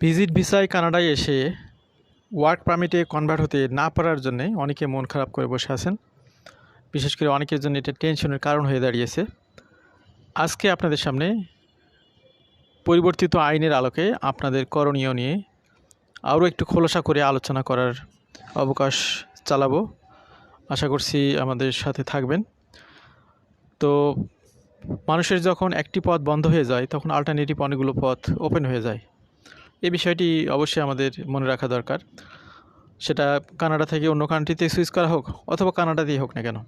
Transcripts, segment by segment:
Visit ভিসায় কানাডায় এসে ওয়ার্ক পারমিটে কনভার্ট হতে না পারার জন্যে অনেকে মন খারাপ করে বসে আছেন। বিশেষ করে অনেকের জন্য এটা টেনশনের কারণ হয়ে দাঁড়িয়েছে। আজকে আপনাদের সামনে পরিবর্তিত আইনের আলোকে আপনাদের করণীয় নিয়ে আরও একটু খোলসা করে আলোচনা করার অবকাশ চালাবো। আশা করছি আমাদের সাথে থাকবেন। তো মানুষের যখন একটি পথ বন্ধ হয়ে যায়, তখন আলটারনেটিভ অনেকগুলো পথ ওপেন হয়ে যায়। এই বিষয়টি অবশ্যই আমাদের মনে রাখা দরকার। সেটা কানাডা থেকে অন্য কান্ট্রিতে সুইচ করা হোক অথবা কানাডাতেই হোক না কেন।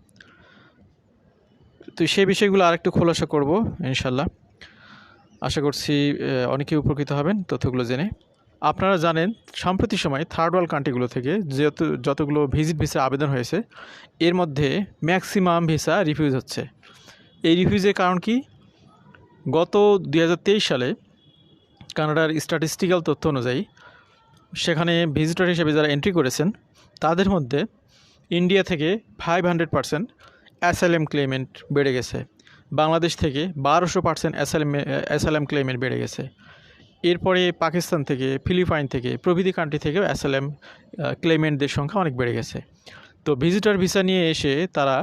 তো সেই বিষয়গুলো আরেকটু খোলাসা করব, ইনশাল্লাহ। আশা করছি অনেকেই উপকৃত হবেন তথ্যগুলো জেনে। আপনারা জানেন, সাম্প্রতি সময় থার্ড ওয়ার্ল্ড কান্ট্রিগুলো থেকে যত যতগুলো ভিজিট ভিসা আবেদন হয়েছে, এর মধ্যে ম্যাক্সিমাম ভিসা রিফিউজ হচ্ছে। এই রিফিউজের কারণ কি? গত দু হাজার তেইশ সালে কানাডার স্ট্যাটিস্টিক্যাল তথ্য অনুযায়ী, সেখানে ভিজিটর হিসেবে যারা এন্ট্রি করেছেন, তাদের মধ্যে ইন্ডিয়া থেকে five hundred percent asylum claimant বেড়ে গেছে। বাংলাদেশ থেকে বারোশো পার্সেন্ট অ্যাসাইলেম অ্যাসাইলেম ক্লেমেন্ট বেড়ে গেছে। এরপরে পাকিস্তান থেকে, ফিলিপাইন থেকে, প্রভৃতি কান্ট্রি থেকেও অ্যাসাইলেম ক্লেমেন্টদের সংখ্যা অনেক বেড়ে গেছে। তো ভিজিটর ভিসা নিয়ে এসে তারা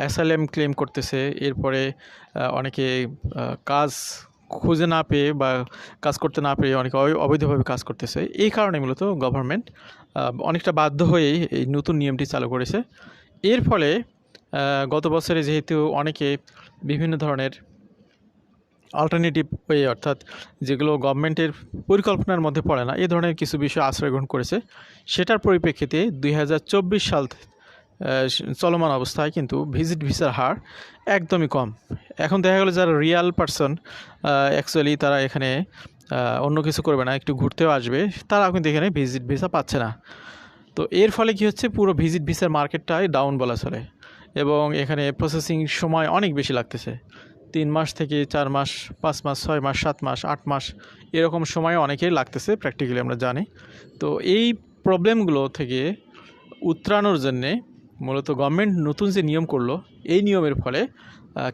অ্যাসাইলেম ক্লেম করতেছে। এরপরে অনেকে কাজ খুঁজে না পেয়ে বা কাজ করতে না পেরে অনেকে অবৈধভাবে কাজ করতেছে। এই কারণে মূলত গভর্নমেন্ট অনেকটা বাধ্য হয়েই এই নতুন নিয়মটি চালু করেছে। এর ফলে গত বছরে যেহেতু অনেকে বিভিন্ন ধরনের অল্টারনেটিভ ওয়ে অর্থাৎ যেগুলো গভর্নমেন্টের পরিকল্পনার মধ্যে পড়ে না, এ ধরনের কিছু বিষয় আশ্রয় গ্রহণ করেছে। সেটার পরিপ্রেক্ষিতে দুই হাজার চব্বিশ সাল চলমান অবস্থায় কিন্তু ভিজিট ভিসার হার একদমই কম। এখন দেখা গেলো যারা রিয়াল পারসন অ্যাকচুয়ালি তারা এখানে অন্য কিছু করবে না, একটু ঘুরতেও আসবে তারা কিন্তু এখানে ভিজিট ভিসা পাচ্ছে না। তো এর ফলে কি হচ্ছে, পুরো ভিজিট ভিসার মার্কেটটাই ডাউন বলা চলে এবং এখানে প্রসেসিং সময় অনেক বেশি লাগতেছে। তিন মাস থেকে চার মাস, পাঁচ মাস, ছয় মাস, সাত মাস, আট মাস এরকম সময় অনেকেই লাগতেছে প্র্যাকটিক্যালি আমরা জানি। তো এই প্রবলেমগুলো থেকে উত্তরানোর জন্যে মূলত গভর্নমেন্ট নতুন যে নিয়ম করল, এই নিয়মের ফলে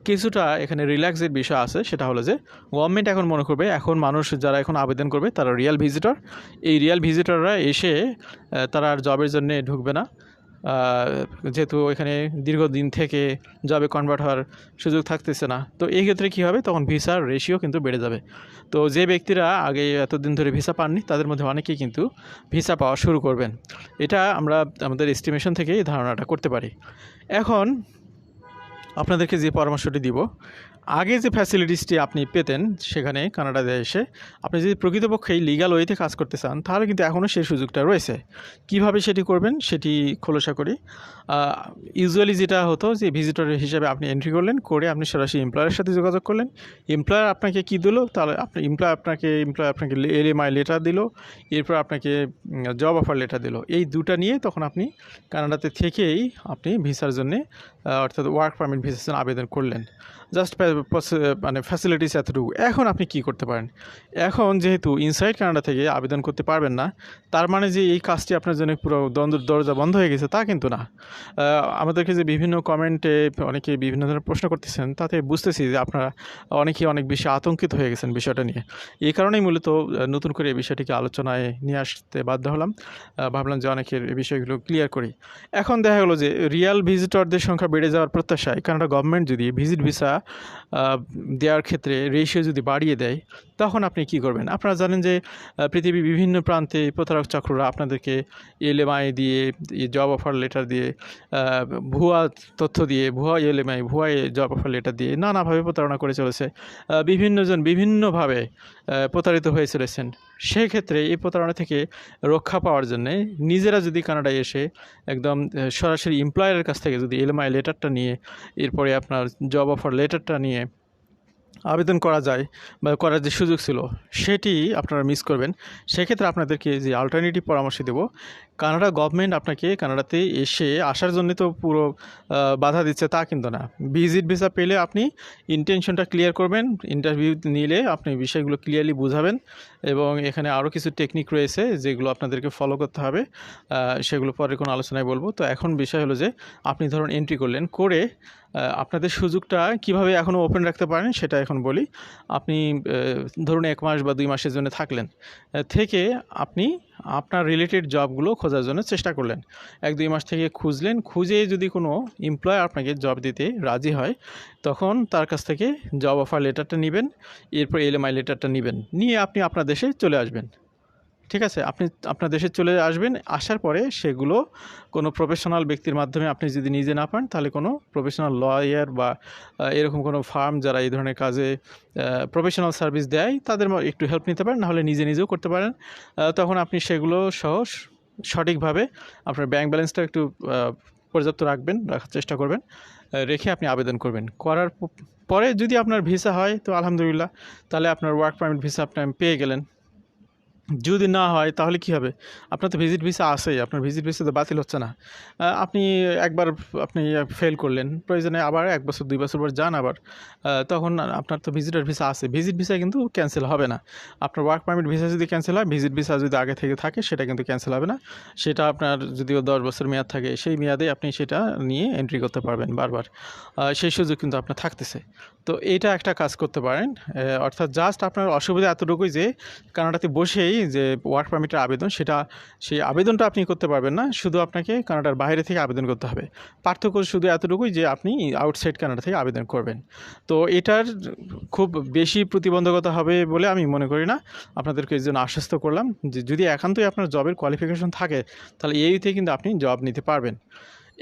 কিছুটা এখানে রিল্যাক্সের বিষয় আছে, সেটা হলো যে গভর্নমেন্ট এখন মনে করবে, এখন মানুষ যারা এখন আবেদন করবে, তারা রিয়াল ভিজিটর এই রিয়াল ভিজিটররা এসে তারা আর জবের জন্যে ঢুকবে না। যেহেতু এখানে দীর্ঘদিন থেকে জবে কনভার্ট হওয়ার সুযোগ থাকতেছে না। তো এই ক্ষেত্রে কী হবে? তখন ভিসার রেশিও কিন্তু বেড়ে যাবে। তো যে ব্যক্তিরা আগে এতদিন ধরে ভিসা পাননি, তাদের মধ্যে অনেকেই কিন্তু ভিসা পাওয়া শুরু করবেন। এটা আমরা আমাদের এস্টিমেশন থেকে এই ধারণাটা করতে পারি। এখন আপনাদেরকে যে পরামর্শটি দিব আগে যে ফ্যাসিলিটিসটি আপনি পেতেন সেখানে কানাডাতে এসে, আপনি যদি প্রকৃতপক্ষে লিগাল ওয়েতে কাজ করতে চান, তাহলে কিন্তু এখনও সেই সুযোগটা রয়েছে। কীভাবে সেটি করবেন সেটি খোলসা করি। ইউজুয়ালি যেটা হতো যে ভিজিটর হিসেবে আপনি এন্ট্রি করলেন, করে আপনি সরাসরি এমপ্লয়ারের সাথে যোগাযোগ করলেন। এমপ্লয়ার আপনাকে কি দিল? তাহলে আপনি এমপ্লয় আপনাকে এমপ্লয়ার আপনাকে এল এম আই লেটার দিল, এরপর আপনাকে জব অফার লেটার দিল। এই দুটা নিয়ে তখন আপনি কানাডাতে থেকেই আপনি ভিসার জন্যে অর্থাৎ ওয়ার্ক পারমিট জন্য আবেদন করলেন। জাস্ট মানে ফ্যাসিলিটিস এতটুকু। এখন আপনি কি করতে পারেন? এখন যেহেতু ইনসাইড কানাডা থেকে আবেদন করতে পারবেন না, তার মানে যে এই কাজটি আপনার জন্য পুরো দরজা বন্ধ হয়ে গেছে, তা কিন্তু না। আমাদেরকে যে বিভিন্ন কমেন্টে অনেকে বিভিন্ন ধরনের প্রশ্ন করতেছেন, তাতে বুঝতেছি যে আপনারা অনেকেই অনেক বেশি আতঙ্কিত হয়ে গেছেন বিষয়টা নিয়ে। এই কারণেই মূলত নতুন করে এই বিষয়টিকে আলোচনায় নিয়ে আসতে বাধ্য হলাম। ভাবলাম যে অনেকের এই বিষয়গুলো ক্লিয়ার করি। এখন দেখা গেলো যে রিয়াল ভিজিটরদের সংখ্যা বেড়ে যাওয়ার প্রত্যাশায় কানাডা গভর্নমেন্ট যদি ভিজিট ভিসা দেওয়ার ক্ষেত্রে রেশিও যদি বাড়িয়ে দেয়, তখন আপনি কি করবেন? আপনারা জানেন যে পৃথিবীর বিভিন্ন প্রান্তে প্রতারক চক্ররা আপনাদেরকে এলএমআই দিয়ে জব অফার লেটার দিয়ে ভুয়া তথ্য দিয়ে, ভুয়া এলএমআই, ভুয়া জব অফার লেটার দিয়ে নানাভাবে প্রতারণা করে চলেছে। বিভিন্নজন বিভিন্নভাবে প্রতারিত হয়ে চলেছেন। সেক্ষেত্রে এই প্রতারণা থেকে রক্ষা পাওয়ার জন্যে নিজেরা যদি কানাডায় এসে একদম সরাসরি এমপ্লয়ারের কাছ থেকে যদি এলএমআই লেটারটা নিয়ে, এরপরে আপনার জব অফার লেটারটা নিয়ে আবেদন করা যায় বা করার যে সুযোগ ছিল, সেটি আপনারা মিস করবেন। সেক্ষেত্রে আপনাদেরকে যে অল্টারনেটিভ পরামর্শ দেব, কানাডা গভর্নমেন্ট আপনাকে কানাডাতে এসে আসার জন্য তো পুরো বাধা দিচ্ছে তা কিন্তু না। ভিজিট ভিসা পেলে আপনি ইন্টেনশনটা ক্লিয়ার করবেন ইন্টারভিউ নিলে আপনি বিষয়গুলো ক্লিয়ারলি বুঝাবেন। এবং এখানে আরও কিছু টেকনিক রয়েছে যেগুলো আপনাদেরকে ফলো করতে হবে। সেগুলো পরে কোনো আলোচনায় বলব। তো এখন বিষয় হলো যে, আপনি ধরুন এন্ট্রি করলেন, করে আপনাদের সুযোগটা কীভাবে এখনও ওপেন রাখতে পারেন সেটা এখন বলি। আপনি ধরুন এক মাস বা দুই মাসের জন্য থাকলেন থেকে আপনি আপনার রিলেটেড জবগুলো খোঁজার জন্য চেষ্টা করলেন। এক, দুই মাস থেকে খুঁজলেন, খুঁজে যদি কোনো এমপ্লয় আপনাকে জব দিতে রাজি হয়, তখন তার কাছ থেকে জব অফার লেটারটা নেবেন, এরপর এলএমআই লেটারটা নেবেন, নিয়ে আপনি আপনার দেশে চলে আসবেন। ঠিক আছে, আপনি আপনার দেশে চলে আসবেন, আসার পরে সেগুলো কোনো প্রফেশনাল ব্যক্তির মাধ্যমে আপনি যদি নিজে না পান, তাহলে কোনো প্রফেশনাল লয়ার বা এরকম কোনো ফার্ম যারা এই ধরনের কাজে প্রফেশনাল সার্ভিস দেয়, তাদের একটু হেল্প নিতে পারেন, নাহলে নিজে নিজেও করতে পারেন। তখন আপনি সেগুলো সহ সঠিকভাবে আপনার ব্যাংক ব্যালেন্সটা একটু পর্যাপ্ত রাখবেন, রাখার চেষ্টা করবেন রেখে আপনি আবেদন করবেন। করার পরে যদি আপনার ভিসা হয়, তো আলহামদুলিল্লাহ, তাহলে আপনার ওয়ার্ক পারমিট ভিসা আপনি পেয়ে গেলেন। যদি না হয় তাহলে কি হবে? আপনার তো ভিজিট ভিসা আছেই, আপনার ভিজিট ভিসা তো বাতিল হচ্ছে না। আপনি একবার আপনি ফেল করলেন, প্রয়োজনে আবার এক বছর, দুই বছর পর যান আবার। তখন আপনার তো ভিজিটার ভিসা আছে। ভিজিট ভিসা কিন্তু ক্যান্সেল হবে না। আপনার ওয়ার্ক পারমিট ভিসা যদি ক্যান্সেল হয় ভিজিট ভিসা যদি আগে থেকে থাকে, সেটা কিন্তু ক্যান্সেল হবে না। সেটা আপনার যদিও দশ বছর মেয়াদ থাকে, সেই মেয়াদে আপনি সেটা নিয়ে এন্ট্রি করতে পারবেন বারবার। সেই সুযোগ কিন্তু আপনার থাকতেছে। তো এইটা একটা কাজ করতে পারেন। অর্থাৎ জাস্ট আপনার অসুবিধা এতটুকুই যে কানাডাতে বসেই যে ওয়ার্ক পারমিটের আবেদন, সেটা, সেই আবেদনটা আপনি করতে পারবেন না। শুধু আপনাকে কানাডার বাইরে থেকে আবেদন করতে হবে। পার্থক্য শুধু এতটুকুই যে আপনি আউটসাইড কানাডা থেকে আবেদন করবেন। তো এটার খুব বেশি প্রতিবন্ধকতা হবে বলে আমি মনে করি না। আপনাদেরকে এই জন্য আশ্বস্ত করলাম যে যদি একান্তই আপনার জবের কোয়ালিফিকেশন থাকে, তাহলে এইতে কিন্তু আপনি জব নিতে পারবেন।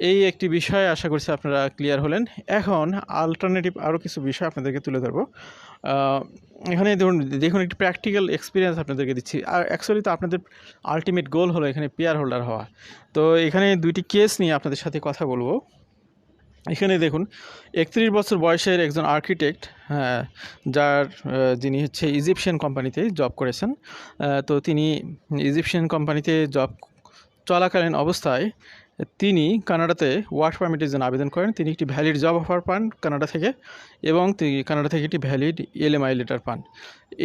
এই একটি বিষয় আশা করছি আপনারা ক্লিয়ার হলেন। এখন আলটারনেটিভ আরও কিছু বিষয় আপনাদেরকে তুলে ধরবো। এখানে ধরুন, দেখুন একটি প্র্যাকটিক্যাল এক্সপিরিয়েন্স আপনাদেরকে দিচ্ছি। আর অ্যাকচুয়ালি তো আপনাদের আলটিমেট গোল হলো এখানে পেয়ার হোল্ডার হওয়া। তো এখানে দুইটি কেস নিয়ে আপনাদের সাথে কথা বলব। এখানে দেখুন, একত্রিশ বছর বয়সের একজন আর্কিটেক্ট হ্যাঁ যার যিনি হচ্ছে ইজিপশিয়ান কোম্পানিতে জব করেছেন। তো তিনি ইজিপশিয়ান কোম্পানিতে জব চলাকালীন অবস্থায় তিনি কানাডাতে ওয়ার্ক পারমিটের জন্য আবেদন করেন। তিনি একটি ভ্যালিড জব অফার পান কানাডা থেকে। এবং তিনি কানাডা থেকে একটি ভ্যালিড এলএমআই লেটার পান।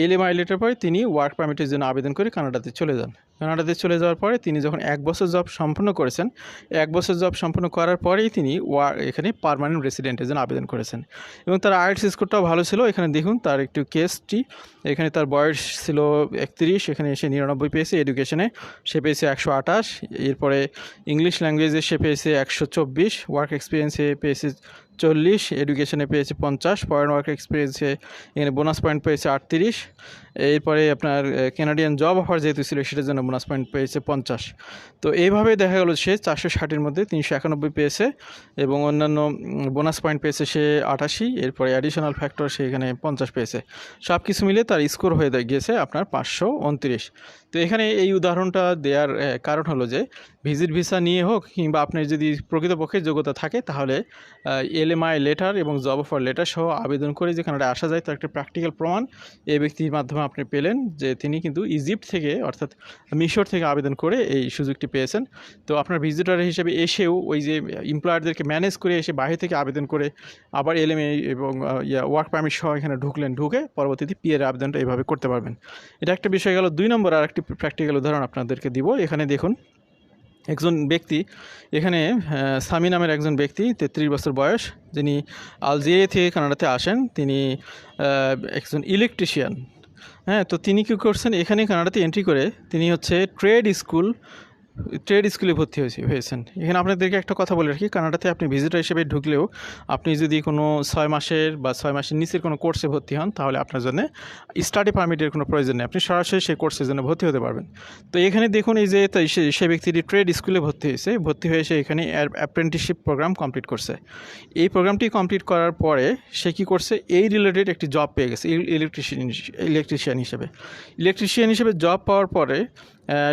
এলএমআই লেটার পরে তিনি ওয়ার্ক পারমিটের জন্য আবেদন করে কানাডাতে চলে যান। কানাডাতে চলে যাওয়ার পরে তিনি যখন এক বছর জব সম্পন্ন করেছেন, এক বছর জব সম্পন্ন করার পরেই তিনি ওয়ার এখানে পার্মানেন্ট রেসিডেন্টের জন্য আবেদন করেছেন। এবং তার আর্টস স্কোরটাও ভালো ছিল। এখানে দেখুন তার একটু কেসটি এখানে তার বয়স ছিল একত্রিশ, এখানে এসে নিরানব্বই পেয়েছে এডুকেশনে সে পেয়েছে একশো আঠাশ। এরপরে ইংলিশ ল্যাঙ্গুয়েজে সে পেয়েছে একশো চব্বিশ ওয়ার্ক এক্সপিরিয়েন্সে পেয়েছে চল্লিশ এডুকেশনে পেয়েছে পঞ্চাশ ফরেন ওয়ার্ক এক্সপিরিয়েন্সে এখানে বোনাস পয়েন্ট পেয়েছে আটত্রিশ। এরপরে আপনার কেনাডিয়ান জব অফার যেহেতু ছিল, সেটার জন্য বোনাস পয়েন্ট পেয়েছে পঞ্চাশ। তো এইভাবে দেখা গেল সে চারশো ষাটের মধ্যে তিনশো একানব্বই পেয়েছে এবং অন্যান্য বোনাস পয়েন্ট পেয়েছে সে আটাশি, এরপরে অ্যাডিশনাল ফ্যাক্টর সে এখানে পঞ্চাশ পেয়েছে। সব কিছু মিলে তার স্কোর হয়ে গিয়েছে আপনার পাঁচশো উনত্রিশ। তো এখানে এই উদাহরণটা দেওয়ার কারণ হলো যে ভিজিট ভিসা নিয়ে হোক কিংবা আপনার যদি প্রকৃতপক্ষে যোগ্যতা থাকে, তাহলে এলএমআই লেটার এবং জব অফার লেটার সহ আবেদন করে যে কানাডায় আসা যায়, তার একটা প্র্যাকটিক্যাল প্রমাণ এই ব্যক্তির মাধ্যমে আপনি পেলেন যে তিনি কিন্তু ইজিপ্ট থেকে, অর্থাৎ মিশর থেকে আবেদন করে এই সুযোগটি পেয়েছেন। তো আপনার ভিজিটর হিসেবে এসেও ওই যে এমপ্লয়ারদেরকে ম্যানেজ করে এসে বাইরে থেকে আবেদন করে আবার এলএমএ এবং ওয়ার্ক পারমিট সহ এখানে ঢুকলেন, ঢুকে পরবর্তীতে পিএর আবেদনটা এইভাবে করতে পারবেন। এটা একটা বিষয় গেল। দুই নম্বর আর একটি প্র্যাকটিক্যাল উদাহরণ আপনাদেরকে দিব। এখানে দেখুন, একজন ব্যক্তি, এখানে সামি নামের একজন ব্যক্তি, তেত্রিশ বছর বয়স, যিনি আলজেরিয়া থেকে কানাডাতে আসেন। তিনি একজন ইলেকট্রিশিয়ান হ্যাঁ তো তিনি কী করছেন? এখানে কানাডাতে এন্ট্রি করে। তিনি হচ্ছে ট্রেড স্কুল ট্রেড স্কুলে ভর্তি হয়েছে, হয়েছেন। এখানে আপনাদেরকে একটা কথা বলে রাখি, কানাডাতে আপনি ভিজিটার হিসেবে ঢুকলেও আপনি যদি কোনো ছয় মাসের বা ছয় মাসের নিচের কোনো কোর্সে ভর্তি হন, তাহলে আপনার জন্য স্টাডি পারমিটের কোনো প্রয়োজন নেই। আপনি সরাসরি সেই কোর্সের জন্য ভর্তি হতে পারবেন। তো এখানে দেখুন এই যে সে- ব্যক্তিটি ট্রেড স্কুলে ভর্তি হয়েছে, ভর্তি হয়ে সে এখানে অ্যাপ্রেন্টিসশিপ প্রোগ্রাম কমপ্লিট করছে। এই প্রোগ্রামটি কমপ্লিট করার পরে সে কী করছে? এই রিলেটেড একটি জব পেয়ে গেছে ইলেকট্রিশিয়ান ইলেকট্রিশিয়ান হিসেবে। ইলেকট্রিশিয়ান হিসেবে জব পাওয়ার পরে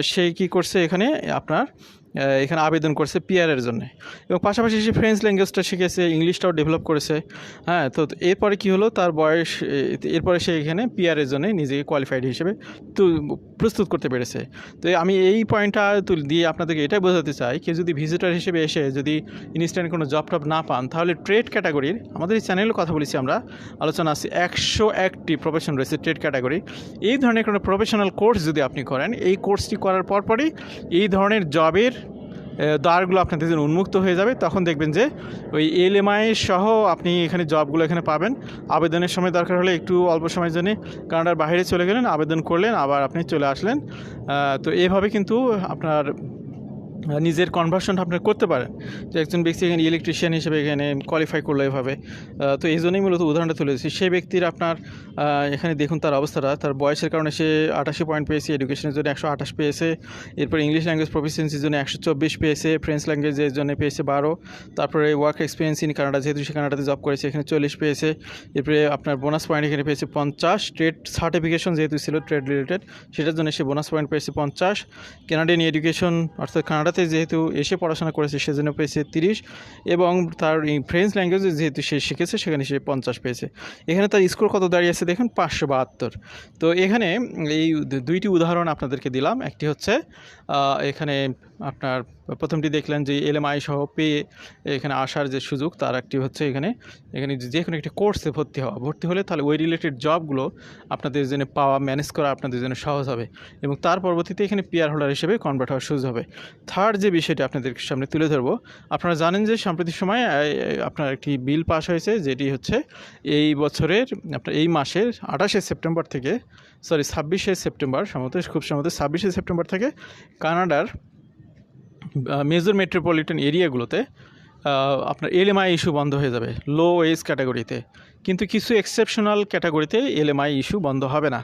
সে কি করছে এখানে? আপনার এখানে আবেদন করছে পিআরের জন্য। এবং পাশাপাশি সে ফ্রেঞ্চ ল্যাঙ্গুয়েজটা শিখেছে ইংলিশটাও ডেভেলপ করেছে। হ্যাঁ তো এরপরে কি হলো? তার বয়স এরপরে সে এখানে পিআরের জন্য নিজেকে কোয়ালিফাইড হিসেবে তো, প্রস্তুত করতে পেরেছে। তো আমি এই পয়েন্টটা তুল, দিয়ে আপনাদেরকে এটাই বোঝাতে চাই কেউ যদি ভিজিটার হিসেবে এসে যদি ইনস্ট্যান্ট কোনো জব টব না পান, তাহলে ট্রেড ক্যাটাগরির আমাদের এই চ্যানেলে কথা বলেছি আমরা। আলোচনা আছে একশো একটি প্রফেশন রয়েছে ট্রেড ক্যাটাগরি এই ধরনের কোনো প্রফেশনাল কোর্স যদি আপনি করেন, এই কোর্সটি করার পরপরই এই ধরনের জবের দ্বারগুলো আপনাদের জন্য উন্মুক্ত হয়ে যাবে, তখন দেখবেন যে ওই এলএমআই সহ আপনি এখানে জবগুলো এখানে পাবেন। আবেদনের সময় দরকার হলে একটু অল্প সময়ের জন্য কানাডার বাইরে চলে গেলেন, আবেদন করলেন, আবার আপনি চলে আসলেন। তো এভাবে কিন্তু আপনার নিজের কনভার্সন আপনার করতে পারেন। যে একজন ব্যক্তি এখানে ইলেকট্রিশিয়ান হিসেবে এখানে কোয়ালিফাই করল এভাবে তো এই জন্যই মূলত উদাহরণটা তুলেছি সেই ব্যক্তির আপনার এখানে দেখুন তার অবস্থাটা। তার বয়সের কারণে সে আটাশি পয়েন্ট পেয়েছে এডুকেশনের জন্য একশো আঠাশ পেয়েছে, এরপর ইংলিশ ল্যাঙ্গুয়েজ প্রফিসিয়েন্সির জন্য একশো চব্বিশ পেয়েছে ফ্রেঞ্চ ল্যাঙ্গুয়েজের জন্য পেয়েছে বারো, তারপরে ওয়ার্ক এক্সপিরিয়েন্স ইন কানাডা যেহেতু সে কানাডাতে জব করেছে, এখানে চল্লিশ পেয়েছে, এরপরে আপনার বোনাস পয়েন্ট এখানে পেয়েছে পঞ্চাশ ট্রেড সার্টিফিকেশন যেহেতু ছিল ট্রেড রিলেটেড সেটার জন্য সে বোনাস পয়েন্ট পেয়েছে পঞ্চাশ। কানাডিয়ান এডুকেশন অর্থাৎ কানাডাতে যেহেতু এসে পড়াশোনা করেছে, সেজন্য পেয়েছে তিরিশ এবং তার ফ্রেঞ্চ ল্যাঙ্গুয়েজে যেহেতু সে শিখেছে, সেখানে সে পঞ্চাশ পেয়েছে। এখানে তার স্কোর কত দাঁড়িয়ে আছে দেখুন? পাঁচশো বাহাত্তর। তো এখানে এই দুইটি উদাহরণ আপনাদেরকে দিলাম। একটি হচ্ছে এখানে আপনার প্রথমটি দেখলেন যে এলএমআই সহ পেয়ে এখানে আসার যে সুযোগ, তার একটি হচ্ছে এখানে এখানে যে কোনো একটি কোর্সে ভর্তি হওয়া। ভর্তি হলে তাহলে ওই রিলেটেড জবগুলো আপনাদের জন্য পাওয়া ম্যানেজ করা আপনাদের জন্য সহজ হবে এবং তার পরবর্তীতে এখানে পিয়ার হোল্ডার হিসেবে কনভার্ট হওয়ার সুযোগ হবে। থার্ড যে বিষয়টি আপনাদের সামনে তুলে ধরব, আপনারা জানেন যে সাম্প্রতিক সময়ে আপনার একটি বিল পাস হয়েছে যেটি হচ্ছে এই বছরের, আপনার এই মাসের আঠাশে সেপ্টেম্বর থেকে, সরি, ছাব্বিশে সেপ্টেম্বর সম্ভবত, খুব সম্ভবত ছাব্বিশে সেপ্টেম্বর থেকে কানাডার মেজর মেট্রোপলিটন এরিয়াগুলোতে আপনার এলএমআই ইস্যু বন্ধ হয়ে যাবে লো এজ ক্যাটাগরিতে কিন্তু কিছু এক্সেপশনাল ক্যাটাগরিতে এলএমআই ইস্যু বন্ধ হবে না।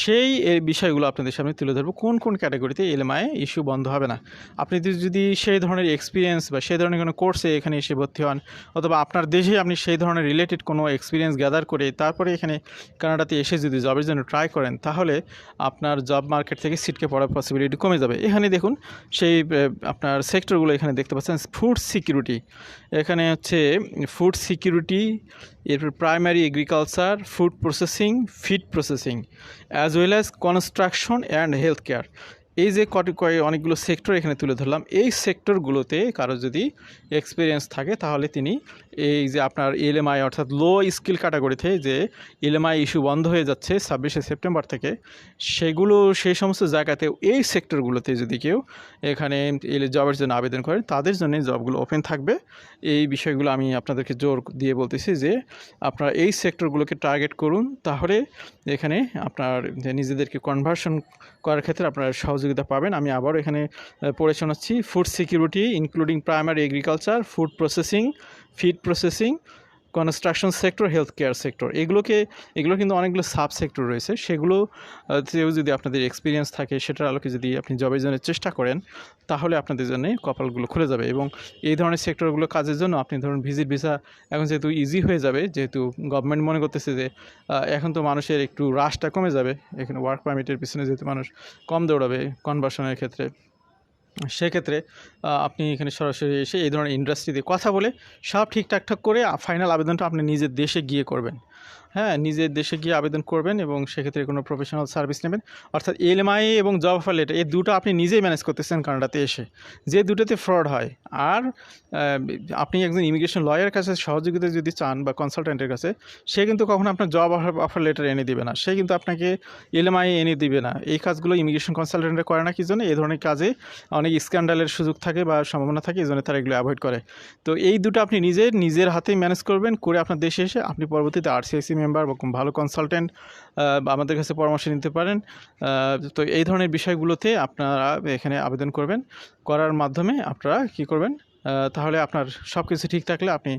সেই বিষয়গুলো আপনাদের সামনে তুলে ধরবো, কোন কোন ক্যাটাগরিতে এলএমআই ইস্যু বন্ধ হবে না। আপনি যদি সেই ধরনের এক্সপিরিয়েন্স বা সেই ধরনের কোনো কোর্সে এখানে এসে ভর্তি হন, অথবা আপনার দেশে আপনি সেই ধরনের রিলেটেড কোনো এক্সপিরিয়েন্স গ্যাদার করে তারপরে এখানে কানাডাতে এসে যদি জবের জন্য ট্রাই করেন, তাহলে আপনার জব মার্কেট থেকে সিটকে পড়ার পসিবিলিটি কমে যাবে। এখানে দেখুন, সেই আপনার সেক্টরগুলো এখানে দেখতে পাচ্ছেন ফুড সিকিউরিটি এখানে হচ্ছে ফুড সিকিউরিটি এরপর primary agriculture food processing feed processing as well as construction and health care এই যে কটি অনেকগুলো সেক্টর এখানে তুলে ধরলাম। এই সেক্টরগুলোতে কারও যদি এক্সপিরিয়েন্স থাকে, তাহলে তিনি এই যে আপনার এলএমআই অর্থাৎ লো স্কিল ক্যাটাগরিতে যে এলএমআই ইস্যু বন্ধ হয়ে যাচ্ছে ছাব্বিশে সেপ্টেম্বর থেকে, সেগুলো সেই সমস্ত জায়গাতে এই সেক্টরগুলোতে যদি কেউ এখানে জবের জন্য আবেদন করেন, তাদের জন্য জবগুলো ওপেন থাকবে। এই বিষয়গুলো আমি আপনাদেরকে জোর দিয়ে বলতেছি যে আপনারা এই সেক্টরগুলোকে টার্গেট করুন, তাহলে এখানে আপনার নিজেদেরকে কনভার্সন করার ক্ষেত্রে আপনারা সহযোগিতা পাবেন। আমি আবারও এখানে পড়ে শোনাচ্ছি food security including primary agriculture food processing feed processing construction sector health care sector এগুলোকে, এগুলো কিন্তু অনেকগুলো সাব সেক্টর রয়েছে। সেগুলো যদি আপনাদের এক্সপিরিয়েন্স থাকে, সেটার আলোকে যদি আপনি জবের জন্য চেষ্টা করেন, তাহলে আপনাদের জন্য কপালগুলো খুলে যাবে এবং এই ধরনের সেক্টরগুলো কাজের জন্য আপনি ধরুন ভিজিট ভিসা এখন যেহেতু ইজি হয়ে যাবে, যেহেতু গভর্নমেন্ট মনে করতেছে যে এখন তো মানুষের একটু রাশটা কমে যাবে, এখানে ওয়ার্ক পারমিটের পিছনে যেহেতু মানুষ কম দৌড়াবে কনভার্সনের ক্ষেত্রে। সেক্ষেত্রে আপনি এখানে সরাসরি এসে এই ধরনের ইন্ডাস্ট্রিতে কথা বলে সব ঠিকঠাক ঠাক করে ফাইনাল আবেদনটা আপনি নিজের দেশে গিয়ে করবেন। হ্যাঁ নিজের দেশে গিয়ে আবেদন করবেন এবং সেক্ষেত্রে কোনো প্রফেশনাল সার্ভিস নেবেন। অর্থাৎ এলএমআই এবং জব অফার লেটার এই দুটো আপনি নিজেই ম্যানেজ করতেছেন কানাডাতে এসে। যে দুটোতে ফ্রড হয়, আর আপনি একজন ইমিগ্রেশন লয়ারের কাছে সহযোগিতা যদি চান বা কনসালটেন্টের কাছে, সে কিন্তু কখনো আপনার জব অফার লেটার এনে দিবে না। সে কিন্তু আপনাকে এলএমআই এনে দিবে না। এই কাজগুলো ইমিগ্রেশন কনসালটেন্টরা করে না, কি জন্য? এই ধরনের কাজে অনেক স্ক্যান্ডালের সুযোগ থাকে বা সম্ভাবনা থাকে, এই জন্য তারা এগুলো অ্যাভয়েড করে। তো এই দুটো আপনি নিজের নিজের হাতেই ম্যানেজ করবেন, করে আপনার দেশে এসে আপনি পরবর্তীতে আরসিআইসি মেম্বার বা ভালো কনসালটেন্ট আমাদের কাছে পরামর্শ নিতে পারেন। তো এই ধরনের বিষয়গুলোতে আপনারা এখানে আবেদন করবেন। করার মাধ্যমে আপনারা কি করবেন? তাহলে আপনার সব কিছু ঠিক থাকলে আপনি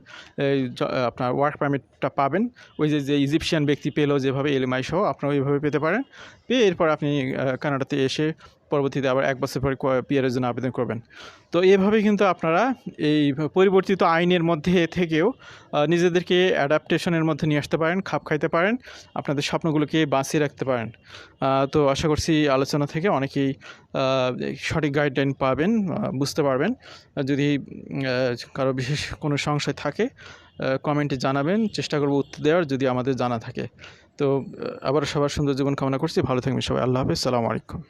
আপনার ওয়ার্ক পারমিটটা পাবেন। ওই যে যে ইজিপশিয়ান ব্যক্তি পেল যেভাবে এলএমআই সহ আপনারা ওইভাবে পেতে পারেন। পেয়ে এরপর আপনি কানাডাতে এসে পরবর্তীতে আবার এক বছর পরে পিয়ারের জন্য আবেদন করবেন। তো এভাবে কিন্তু আপনারা এই পরিবর্তিত আইনের মধ্যে থেকেও নিজেদেরকে অ্যাডাপ্টেশনের মধ্যে নিয়ে আসতে পারেন, খাপ খাইতে পারেন, আপনাদের স্বপ্নগুলোকে বাঁচিয়ে রাখতে পারেন। তো আশা করছি আলোচনা থেকে অনেকেই সঠিক গাইডলাইন পাবেন বুঝতে পারবেন। যদি কারও বিশেষ কোনো সংশয় থাকে কমেন্টে জানাবেন, চেষ্টা করব উত্তর দেওয়ার, যদি আমাদের জানা থাকে। তো আবার সবার সুন্দর জীবন কামনা করছি, ভালো থাকবেন সবাই, আল্লাহ হাফেজ, সালামু আলাইকুম।